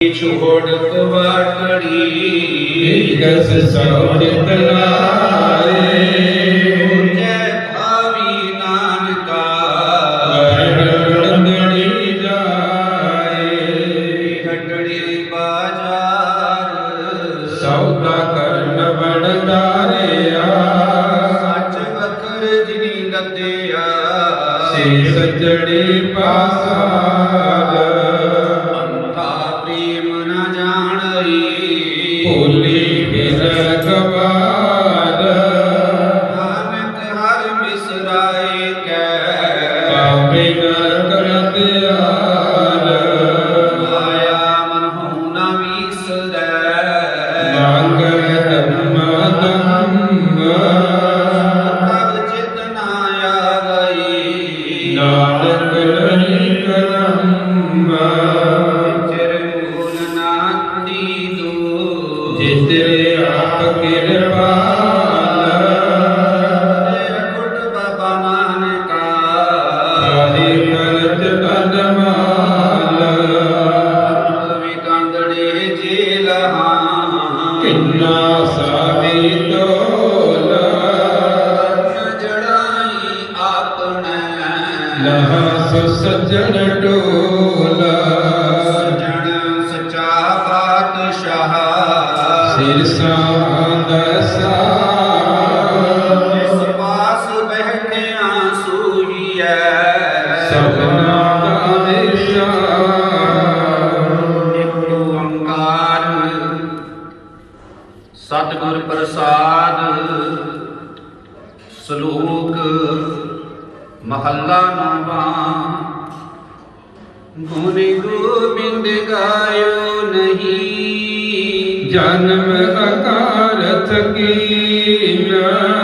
છોડવા કડી કસ સૌ તલાય Sir ਜਨਮ ਅਕਾਰਥ ਕੀ ਨਾ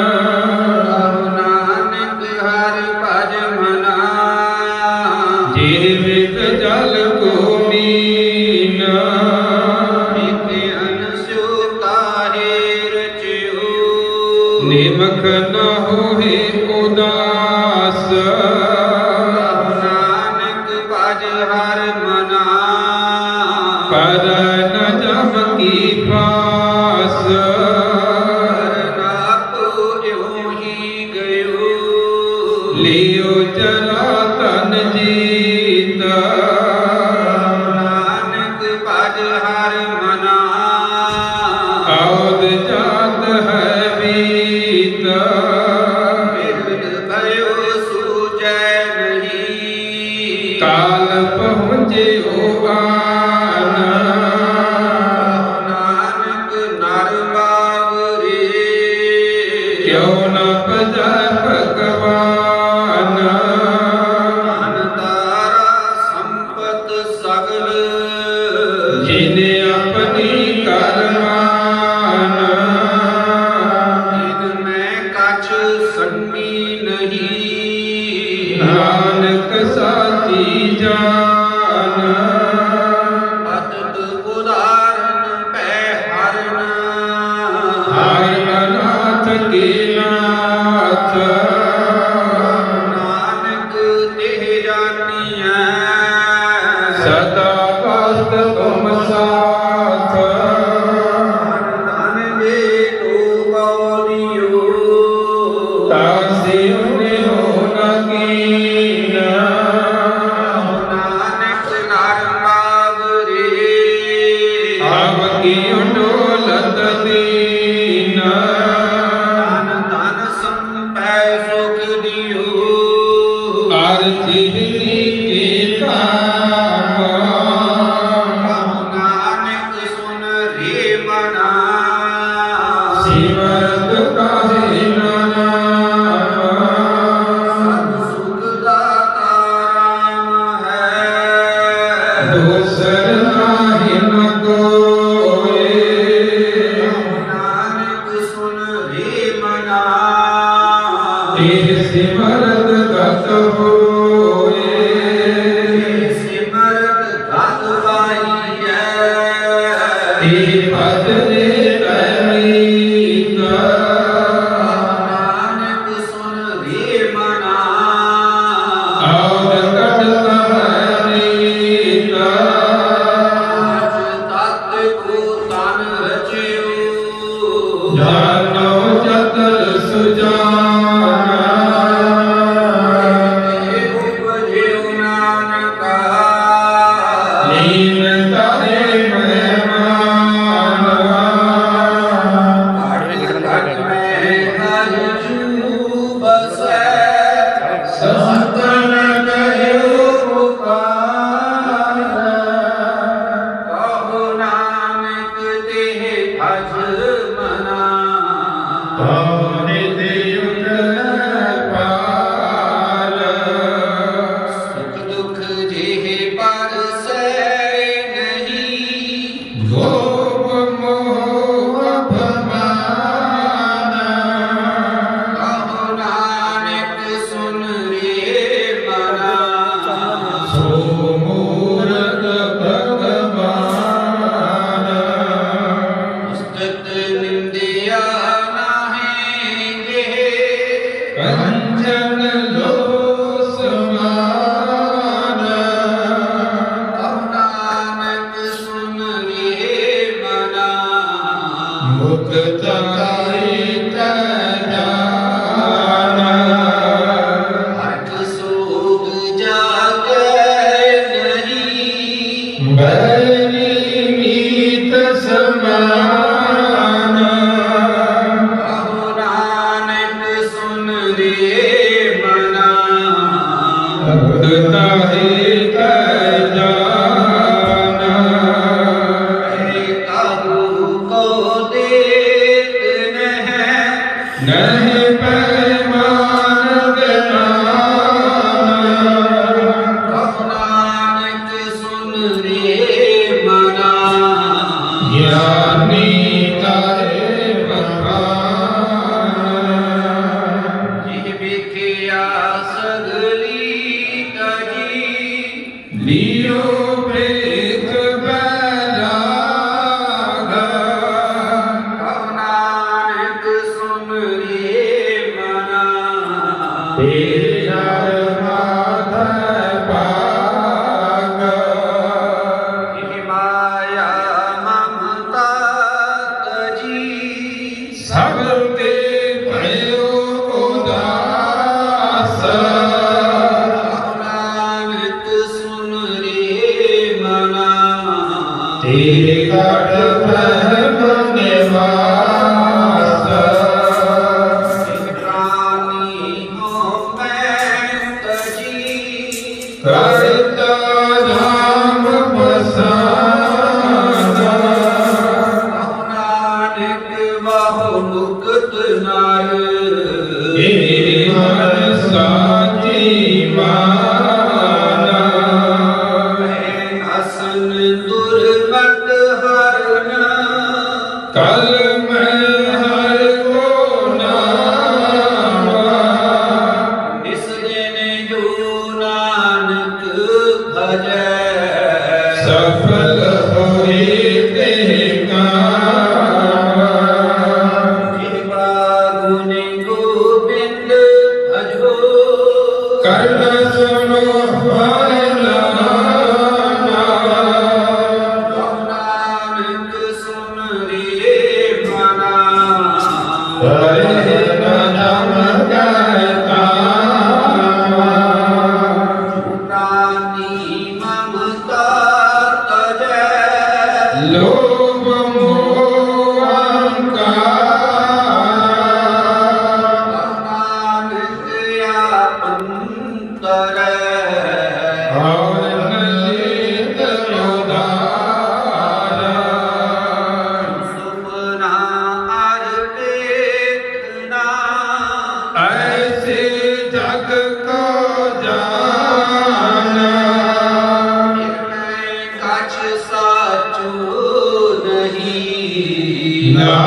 ভুলেও যেন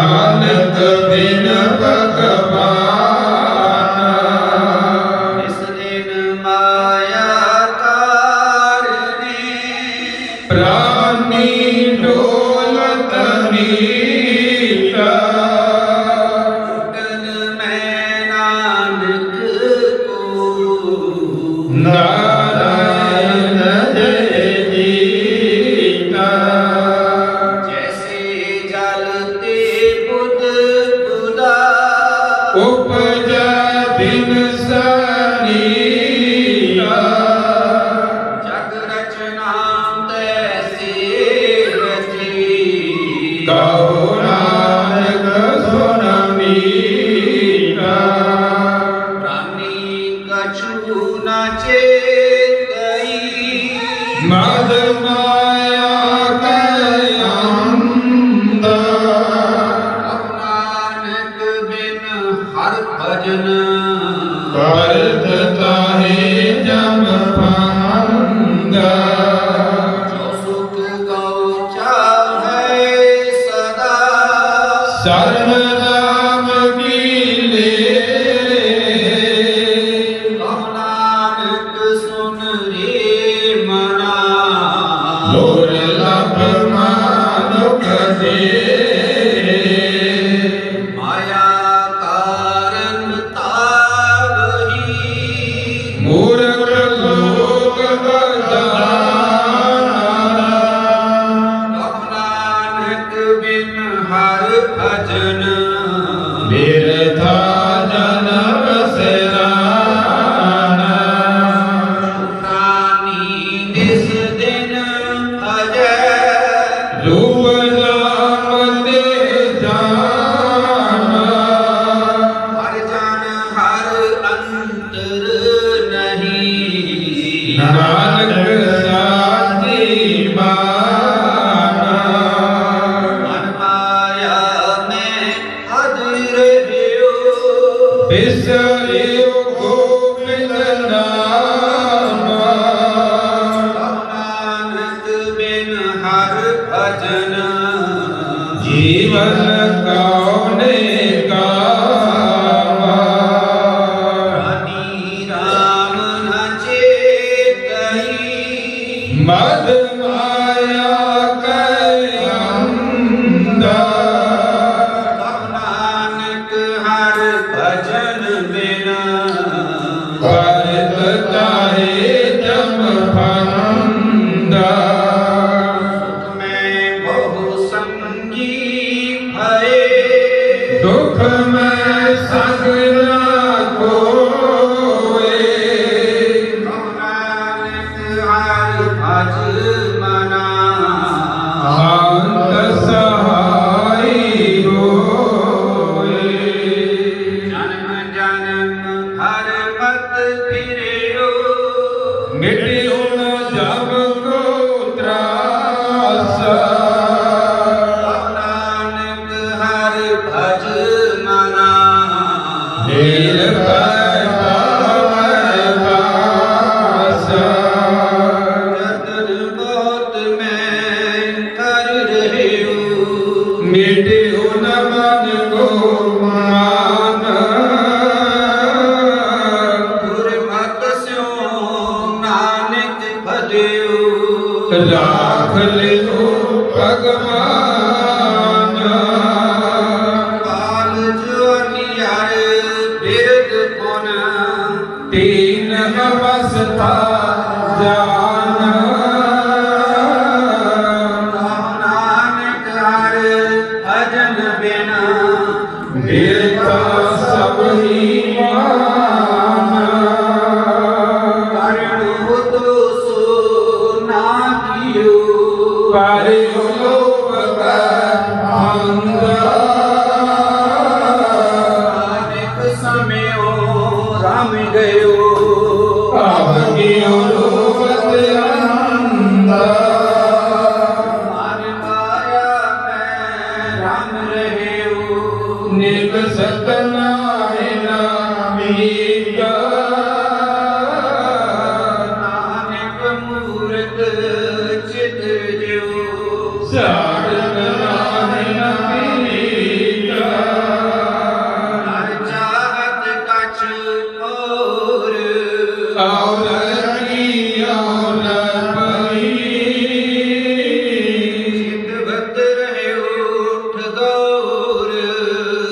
ਨਹੀਂ ਬਿਨ ਭਗਵਾਨ। ਮਦ ਮਾਇਆ ਹਰ ਭਜਨ। ਮਦ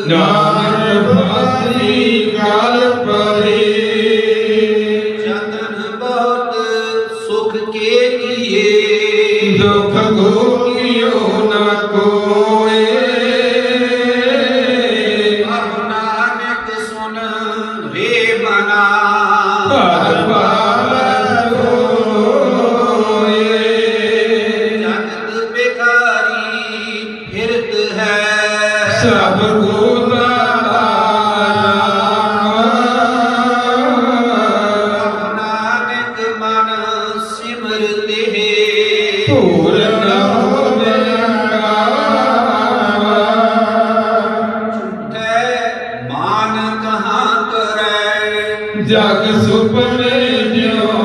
No. ਜਗ ਸੁਪਨੇ ਜਿਉ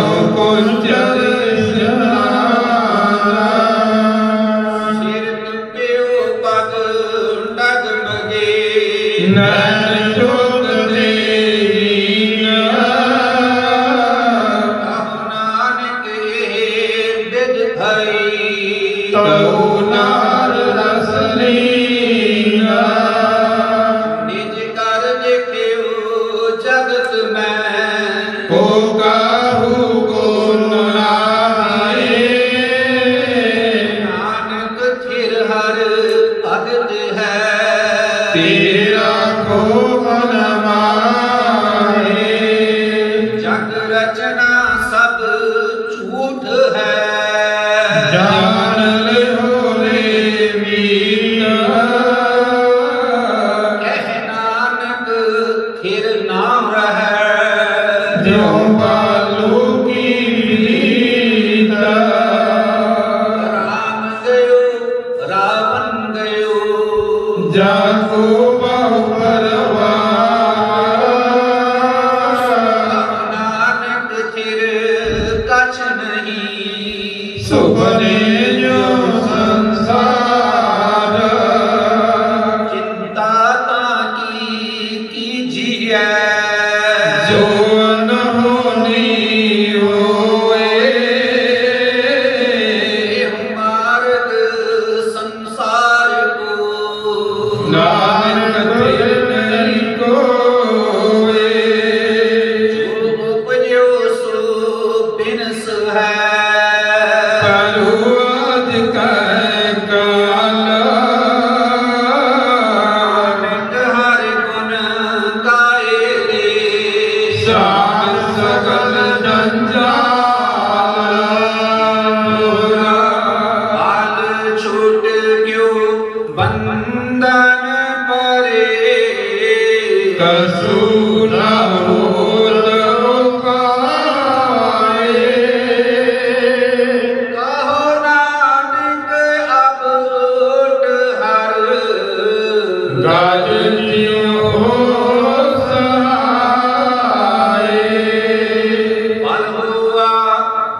não. have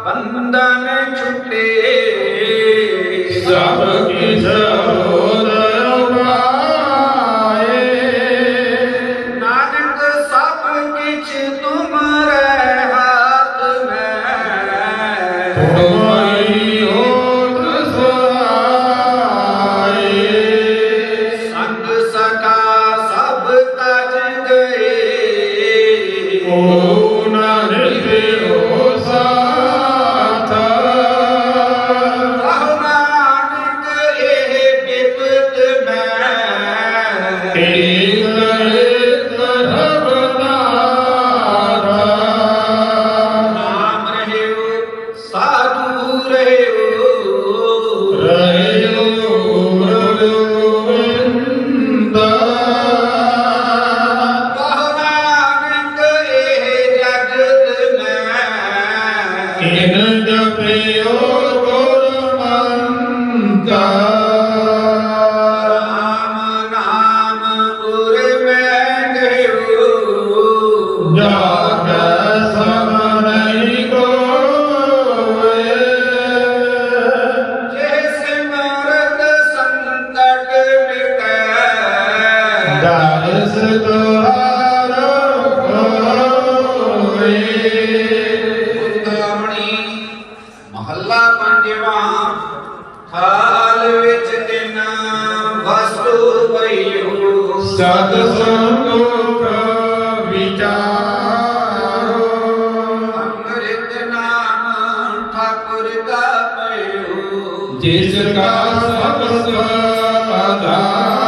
बंधन छुटे सब किस Amen. ਗੁਰ ਕਾ ਪਇਓ ਜਿਸ ਕਾ ਸਭ ਸਮਾਧਾਨ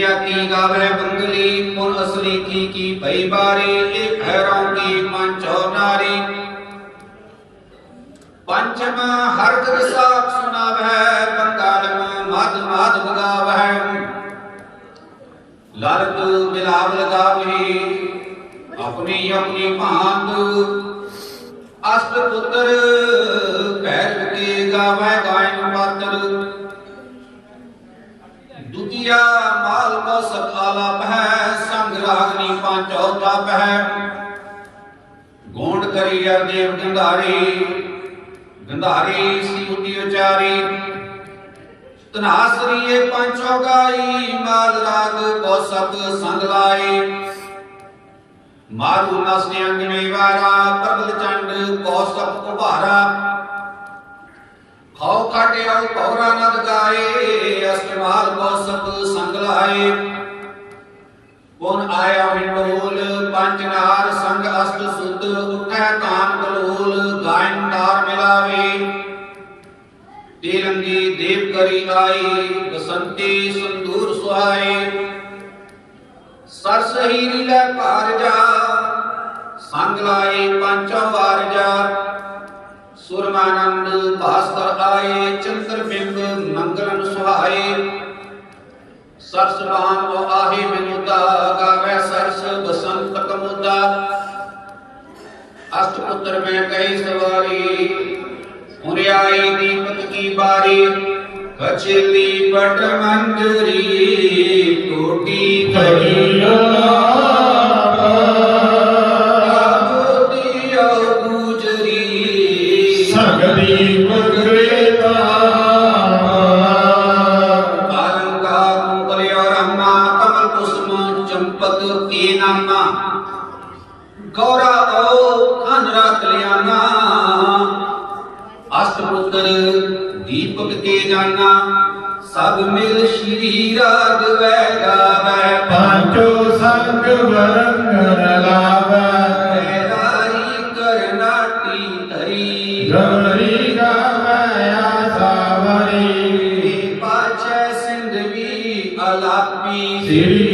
ਪੁਨਿਆ ਕੀ ਗਾਵੇ ਬੰਗਲੀ, ਪੁਨ ਅਸਲੀ ਕੀ ਕੀ ਭਈ ਬਾਰੀ ਇਹ ਭੈਰੋਂ ਮਨ ਚੋ ਨਾਰੀ। ਪੰਚਮ ਹਰ ਜਗ ਸਾਖ ਸੁਨਾਵੈ ਬੰਗਾਲਮ ਮਦ ਮਾਦ ਬਗਾਵੈ ਲਰਤ ਬਿਲਾਵ ਲਗਾਵੀ ਆਪਣੀ ਆਪਣੀ ਭਾਂਤ। ਅਸ਼ਟ ਪੁੱਤਰ ਭੈਰ ਕੇ ਗਾਵੈ ਗਾਇਨ ਪਾਤਰ। ਦੁਤੀਆ ਮਾਲ ਕੋ ਸਤ ਆਲਾਪ ਹੈ ਸੰਗ ਰਾਗਨੀ ਪਾਂਚੋ ਤਪ ਹੈ। ਗੋਂਡ ਕਰੀ ਅਰ ਦੇਵ ਗੰਧਾਰੀ ਗੰਧਾਰੀ ਸੀ ਉਤੀ ਉਚਾਰੀ। ਤਨਾਸਰੀਏ ਪੰਚੋ ਗਾਈ, ਮਾਲ ਰਾਗ ਕੋ ਸਤ ਸੰਗ ਲਾਈ। ਮਾਰੂ ਨਸਨੇ ਅੰਗਨੇ ਵਾਰਾ ਪ੍ਰਬਲ ਚੰਡ ਕੋ ਸਤ ਉਭਾਰਾ ਖਾਉ ਕਾਟਿਆ ਪੌਰਾ ਗਾਏ ਅਸਮਾਲ ਕੋ ਸਤ ਸੰਗ ਲਾਏ ਪੁਨ ਆਇਆ ਵਿੰਡੋਲ ਪੰਜ ਨਾਰ ਸੰਗ ਅਸਤ ਸੁਧ ਉਠੈ ਕਾਨ ਬਲੋਲ ਗਾਇਨ ਨਾਰ ਮਿਲਾਵੇ। ਤੇਰੰਗੀ ਦੇਵ ਕਰੀ ਆਈ, ਬਸੰਤੀ ਸੰਦੂਰ ਸੁਹਾਏ। ਸਰਸ ਹੀ ਨੀਲੇ ਭਾਰ ਜਾ, ਸੰਗ ਲਾਏ ਪੰਚੋ ਵਾਰ ਜਾ। ਸੁਰਮਾਨੰਦ ਭਾਸਕਰ ਆਏ, ਚੰਦਰ ਬਿੰਬ ਮੰਗਲਨ ਸੁਹਾਏ। ਸਰਸ ਬਾਣ ਉਹ ਆਹੇ ਮਨੁਦਾ ਗਾਵੇ ਸਰਸ ਬਸੰਤ ਕਮੁਦਾ। ਅਸ਼ਟ ਪੁੱਤਰ ਮੈਂ ਕਹੀ ਸਵਾਰੀ ਹੁਰੇ ਆਈ ਦੀਪਕ ਕੀ ਬਾਰੀ? ਕਚਲੀ ਪਟ ਮੰਜਰੀ, ਕੋਟੀ ਕਰੀ ਸਭ ਮਿਲ ਸ਼੍ਰੀ ਰਾਗ ਵੈ ਗਾਵੈ ਪਾਂਚੋ ਸੰਗ ਵਰੰਗ ਲਾਵੈ। ਰਾਰੀ ਕਰਨਾਟੀ ਧਰੀ। ਗਵਰੀ ਗਾਵੈ ਆਸਾਵਰੀ ਪਾਛੈ ਸਿੰਧਵੀ ਅਲਾਪੀ। ਸ੍ਰੀ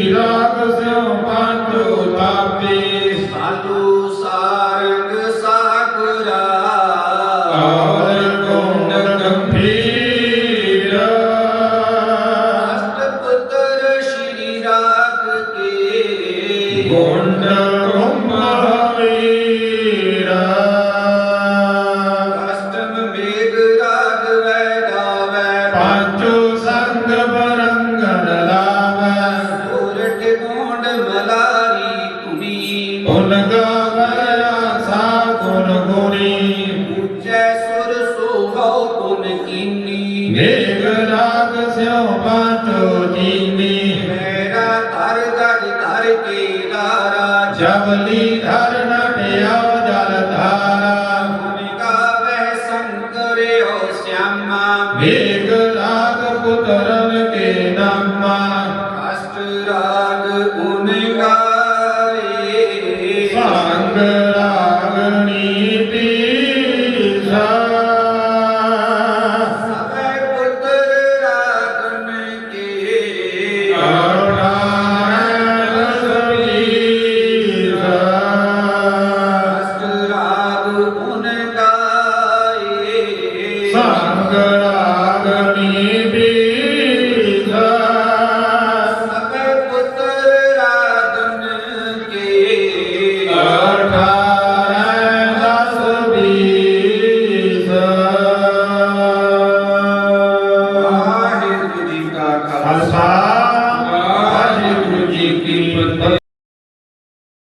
ਰਾਗ ਪੁੱਤਰਨ ਕੇ ਨਾਮਾ